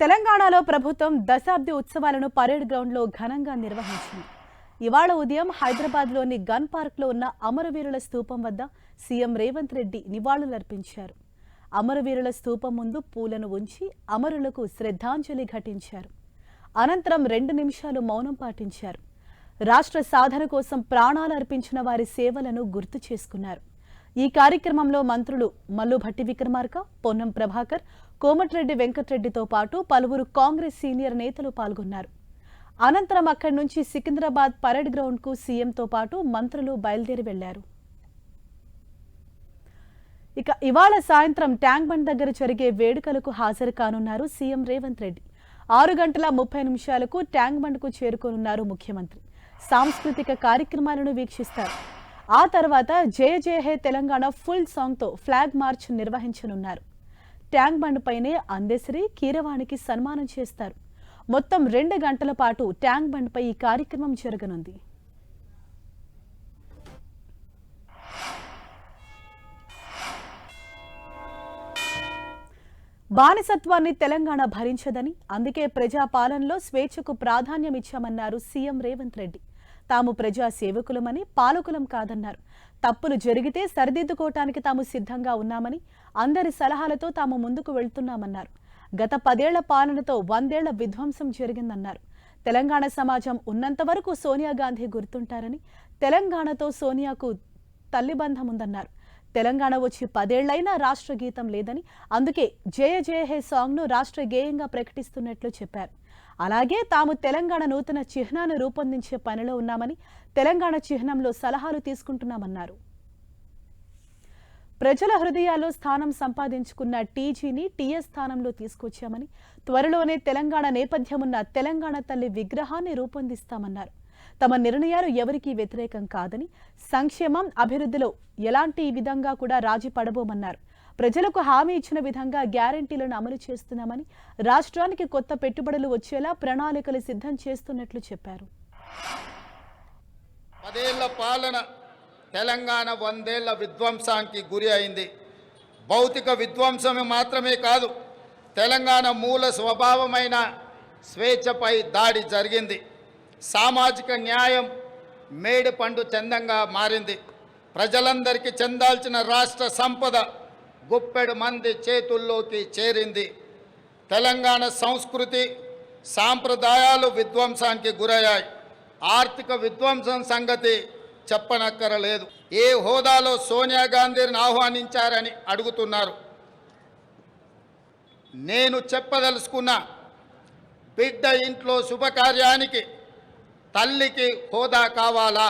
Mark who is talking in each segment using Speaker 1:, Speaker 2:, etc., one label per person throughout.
Speaker 1: తెలంగాణలో ప్రభుత్వం దశాబ్ది ఉత్సవాలను పరేడ్ గ్రౌండ్లో ఘనంగా నిర్వహించింది. ఇవాళ ఉదయం హైదరాబాద్లోని గన్ పార్క్లో ఉన్న అమరవీరుల స్తూపం వద్ద సీఎం రేవంత్ రెడ్డి నివాళులర్పించారు. అమరవీరుల స్తూపం ముందు పూలను ఉంచి అమరులకు శ్రద్ధాంజలి ఘటించారు. అనంతరం రెండు నిమిషాలు మౌనం పాటించారు. రాష్ట్ర సాధన కోసం ప్రాణాలు అర్పించిన వారి సేవలను గుర్తు చేసుకున్నారు. ఈ కార్యక్రమంలో మంత్రులు మల్లు భట్టి విక్రమార్క పొన్నం ప్రభాకర్ కోమటిరెడ్డి వెంకటరెడ్డితో పాటు పలువురు కాంగ్రెస్ సీనియర్ నేతలు పాల్గొన్నారు. అనంతరం అక్కడి నుంచి సికింద్రాబాద్ పరేడ్ గ్రౌండ్కు సీఎంతో పాటు మంత్రులు బయలుదేరి వెళ్ళారు. ఇక ఇవాళ సాయంత్రం ట్యాంక్ బండ్ దగ్గర జరిగే వేడుకలకు హాజరు కానున్నారు సీఎం రేవంత్ రెడ్డి. ఆరు గంటల ముప్పై నిమిషాలకు ట్యాంక్ బండ్కు చేరుకోనున్నారు ముఖ్యమంత్రి. సాంస్కృతిక కార్యక్రమాలను వీక్షిస్తారు. ఆ తర్వాత జయ జయ హే తెలంగాణ ఫుల్ సాంగ్తో ఫ్లాగ్ మార్చ్ నిర్వహించనున్నారు. ట్యాంక్ బండ్ పైనే అందెసిరి కీరవాణికి సన్మానం చేస్తారు. మొత్తం రెండు గంటల పాటు ట్యాంక్ బండ్పై ఈ కార్యక్రమం జరగనుంది. బానిసత్వాన్ని తెలంగాణ భరించదని అందుకే ప్రజాపాలనలో స్వేచ్ఛకు ప్రాధాన్యం ఇచ్చామన్నారు సీఎం రేవంత్ రెడ్డి. తాము ప్రజా సేవకులమని పాలకులం కాదన్నారు. తప్పులు జరిగితే సరిదిద్దుకోవటానికి తాము సిద్ధంగా ఉన్నామని అందరి సలహాలతో తాము ముందుకు వెళ్తున్నామన్నారు. గత పదేళ్ళ పాలనతో వందేళ్ళ విధ్వంసం జరిగిందన్నారు. తెలంగాణ సమాజం ఉన్నంత వరకు సోనియా గాంధీ గుర్తుంటారని తెలంగాణతో సోనియాకు తల్లిబంధం ఉందన్నారు తెలంగాణ వచ్చి పదేళ్ళైనా రాష్ట్ర గీతం లేదని అందుకే జయ జయ హే సాంగ్ను రాష్ట్ర గేయంగా ప్రకటిస్తున్నట్లు చెప్పారు. అలాగే తాము తెలంగాణ నూతన చిహ్నాన్ని రూపొందించే పనిలో ఉన్నామని తెలంగాణ చిహ్నంలో సలహాలు తీసుకుంటున్నామన్నారు. ప్రజల హృదయాల్లో స్థానం సంపాదించుకున్న టీజీని టీఎస్ స్థానంలో తీసుకొచ్చామని త్వరలోనే తెలంగాణ నేపథ్యమున్న తెలంగాణ తల్లి విగ్రహాన్ని రూపొందిస్తామన్నారు. తమ నిర్ణయాలు ఎవరికీ వ్యతిరేకం కాదని సంక్షేమం అభివృద్ధిలో ఎలాంటి విధంగా కూడా రాజీ పడబోమన్నారు. ప్రజలకు హామీ ఇచ్చిన విధంగా గ్యారంటీలను అమలు చేస్తున్నామని రాష్ట్రానికి కొత్త పెట్టుబడులు వచ్చేలా ప్రణాళికలు సిద్ధం చేస్తున్నట్లు చెప్పారు.
Speaker 2: పదేళ్ళ పాలన తెలంగాణ వందేళ్ళ విధ్వంసానికి గురి అయింది. భౌతిక విధ్వంసమే మాత్రమే కాదు తెలంగాణ మూల స్వభావమైన స్వేచ్ఛపై దాడి జరిగింది. సామాజిక న్యాయం మేడి పండు చందంగా మారింది. ప్రజలందరికీ చెందాల్సిన రాష్ట్ర సంపద గుప్పెడు మంది చేతుల్లోకి చేరింది. తెలంగాణ సంస్కృతి సాంప్రదాయాలు విధ్వంసానికి గురయ్యాయి. ఆర్థిక విధ్వంసం సంగతి చెప్పనక్కరలేదు. ఏ హోదాలో సోనియా గాంధీని ఆహ్వానించారని అడుగుతున్నారు. నేను చెప్పదలుచుకున్న బిడ్డ ఇంట్లో శుభకార్యానికి తల్లికి హోదా కావాలా?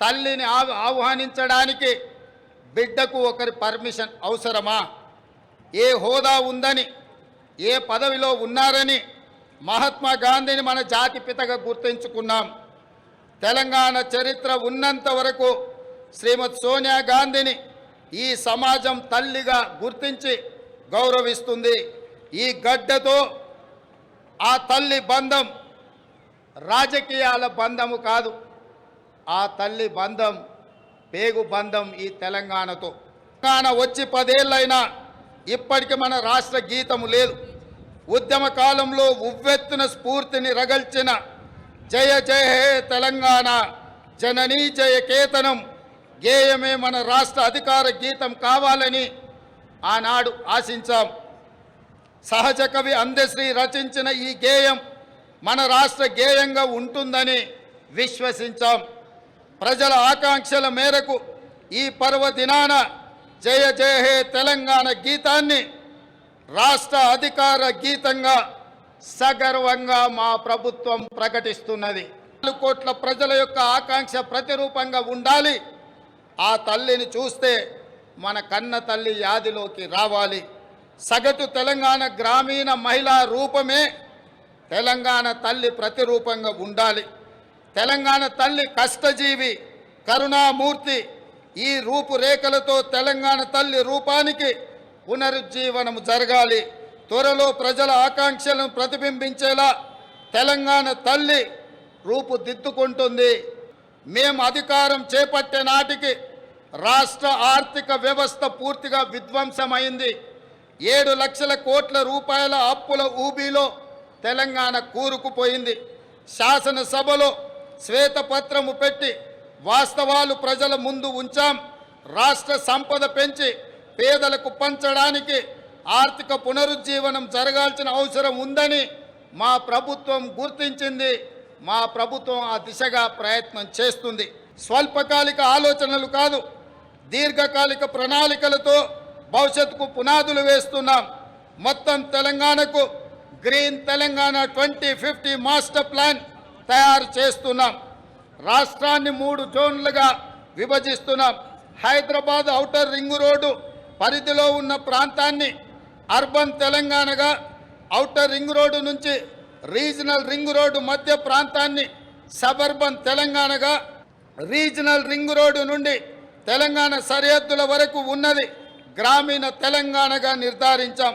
Speaker 2: తల్లిని ఆహ్వానించడానికి బిడ్డకు ఒకరి పర్మిషన్ అవసరమా? ఏ హోదా ఉందని ఏ పదవిలో ఉన్నారని మహాత్మా గాంధీని మన జాతి పితగా గుర్తించుకున్నాం. తెలంగాణ చరిత్ర ఉన్నంత వరకు శ్రీమతి సోనియా గాంధీని ఈ సమాజం తల్లిగా గుర్తించి గౌరవిస్తుంది. ఈ గడ్డతో ఆ తల్లి బంధం రాజకీయాల బంధము కాదు. ఆ తల్లి బంధం పేగు బంధం ఈ తెలంగాణతో. తెలంగాణ వచ్చి పదేళ్ళైనా ఇప్పటికి మన రాష్ట్ర గీతము లేదు. ఉద్యమ కాలంలో ఉవ్వెత్తున స్ఫూర్తిని రగల్చిన జయ జయ హే తెలంగాణ జననీ జయ కేతనం గేయమే మన రాష్ట్ర అధికార గీతం కావాలని ఆనాడు ఆశించాం. సహజ కవి అందశ్రీ రచించిన ఈ గేయం మన రాష్ట్ర గేయంగా ఉంటుందని విశ్వసించాం. ప్రజల ఆకాంక్షల మేరకు ఈ పర్వదినాన జయ జయ హే తెలంగాణ గీతాన్ని రాష్ట్ర అధికార గీతంగా సగర్వంగా మా ప్రభుత్వం ప్రకటిస్తున్నది. నాలుగు కోట్ల ప్రజల యొక్క ఆకాంక్ష ప్రతిరూపంగా ఉండాలి. ఆ తల్లిని చూస్తే మన కన్న తల్లి యాదిలోకి రావాలి. సగటు తెలంగాణ గ్రామీణ మహిళా రూపమే తెలంగాణ తల్లి ప్రతిరూపంగా ఉండాలి. తెలంగాణ తల్లి కష్టజీవి కరుణామూర్తి ఈ రూపురేఖలతో తెలంగాణ తల్లి రూపానికి పునరుజ్జీవనం జరగాలి. త్వరలో ప్రజల ఆకాంక్షలను ప్రతిబింబించేలా తెలంగాణ తల్లి రూపుదిద్దుకుంటుంది మేము అధికారం చేపట్టే నాటికి రాష్ట్ర ఆర్థిక వ్యవస్థ పూర్తిగా విధ్వంసమైంది. ఏడు లక్షల కోట్ల రూపాయల అప్పుల ఊబీలో తెలంగాణ కూరుకుపోయింది. శాసనసభలో శ్వేతపత్రము పెట్టి వాస్తవాలు ప్రజల ముందు ఉంచాం. రాష్ట్ర సంపద పెంచి పేదలకు పంచడానికి ఆర్థిక పునరుజ్జీవనం జరగాల్సిన అవసరం ఉందని మా ప్రభుత్వం గుర్తించింది. మా ప్రభుత్వం ఆ దిశగా ప్రయత్నం చేస్తుంది. స్వల్పకాలిక ఆలోచనలు కాదు దీర్ఘకాలిక ప్రణాళికలతో భవిష్యత్తుకు పునాదులు వేస్తున్నాం. మొత్తం తెలంగాణకు green Telangana twenty fifty master plan తయారు చేస్తున్నాం. రాష్ట్రాన్ని మూడు జోన్లుగా విభజిస్తున్నాం. హైదరాబాద్ ఔటర్ రింగ్ రోడ్డు పరిధిలో ఉన్న ప్రాంతాన్ని అర్బన్ తెలంగాణగా ఔటర్ రింగ్ రోడ్డు నుంచి రీజనల్ రింగ్ రోడ్డు మధ్య ప్రాంతాన్ని సబర్బన్ తెలంగాణగా రీజనల్ రింగ్ రోడ్డు నుండి తెలంగాణ సరిహద్దుల వరకు ఉన్నది గ్రామీణ తెలంగాణగా నిర్ధారించాం.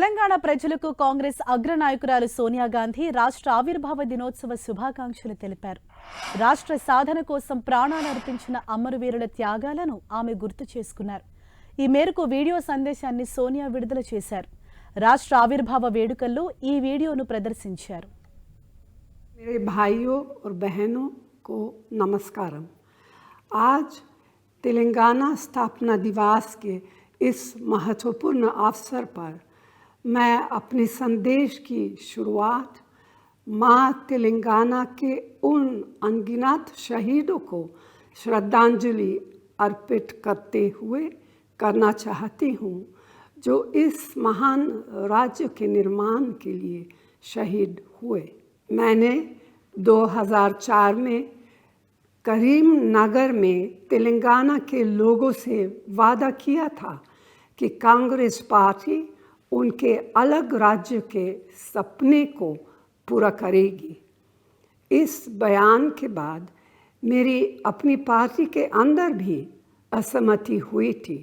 Speaker 1: తెలంగాణ ప్రజలకు కాంగ్రెస్ అగ్రనాయకురాలు సోనియా గాంధీ రాష్ట్ర ఆవిర్భావ దినోత్సవ శుభాకాంక్షలు తెలిపారు రాష్ట్ర సాధన కోసం ప్రాణాలు అర్పించిన అమరవీరుల త్యాగాలను ఆమె గుర్తు చేసుకున్నారు ఈ మేరకు వీడియో సందేశాన్ని సోనియా విడుదల చేశారు రాష్ట్ర ఆవిర్భావ వేడుకల్లో ఈ వీడియోను ప్రదర్శించారు
Speaker 3: मेरे भाइयों और बहनों को नमस्कारम आज तेलंगाना स्थापना दिवस के इस महत्वपूर्ण अवसर पर मैं अपने संदेश की शुरुआत माँ तेलंगाना के उन अनगिनत शहीदों को श्रद्धांजलि अर्पित करते हुए करना चाहती हूँ, जो इस महान राज्य के निर्माण के लिए शहीद हुए। मैंने 2004 में करीम नगर में तेलंगाना के लोगों से वादा किया था कि कांग्रेस पार्टी उनके अलग राज्य के सपने को पूरा करेगी। इस बयान के बाद मेरी अपनी पार्टी के अंदर भी असहमति हुई थी।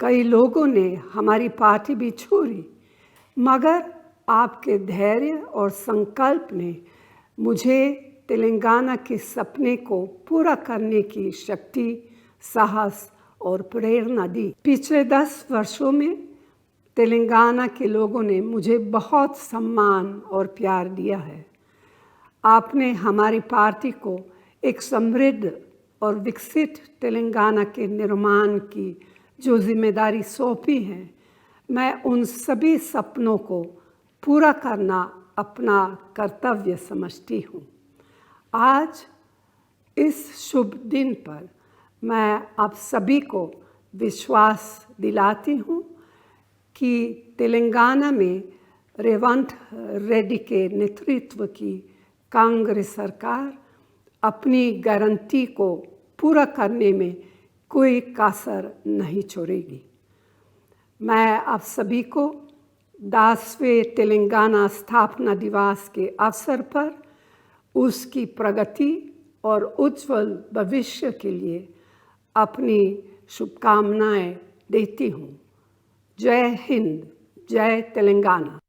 Speaker 3: कई लोगों ने हमारी पार्टी भी छोड़ी, मगर आपके धैर्य और संकल्प ने मुझे तेलंगाना के सपने को पूरा करने की शक्ति, साहस और प्रेरणा दी। पिछले दस वर्षों में तेलंगाना के लोगों ने मुझे बहुत सम्मान और प्यार दिया है। आपने हमारी पार्टी को एक समृद्ध और विकसित तेलंगाना के निर्माण की जो ज़िम्मेदारी सौंपी है, मैं उन सभी सपनों को पूरा करना अपना कर्तव्य समझती हूँ। आज, इस शुभ दिन पर मैं आप सभी को विश्वास दिलाती हूँ कि तेलंगाना में रेवंत रेड्डी के नेतृत्व की कांग्रेस सरकार अपनी गारंटी को पूरा करने में कोई कासर नहीं छोड़ेगी। मैं आप सभी को दसवें तेलंगाना स्थापना दिवस के अवसर पर उसकी प्रगति और उज्जवल भविष्य के लिए अपनी शुभकामनाएँ देती हूँ। जय हिंद जय तेलंगाना।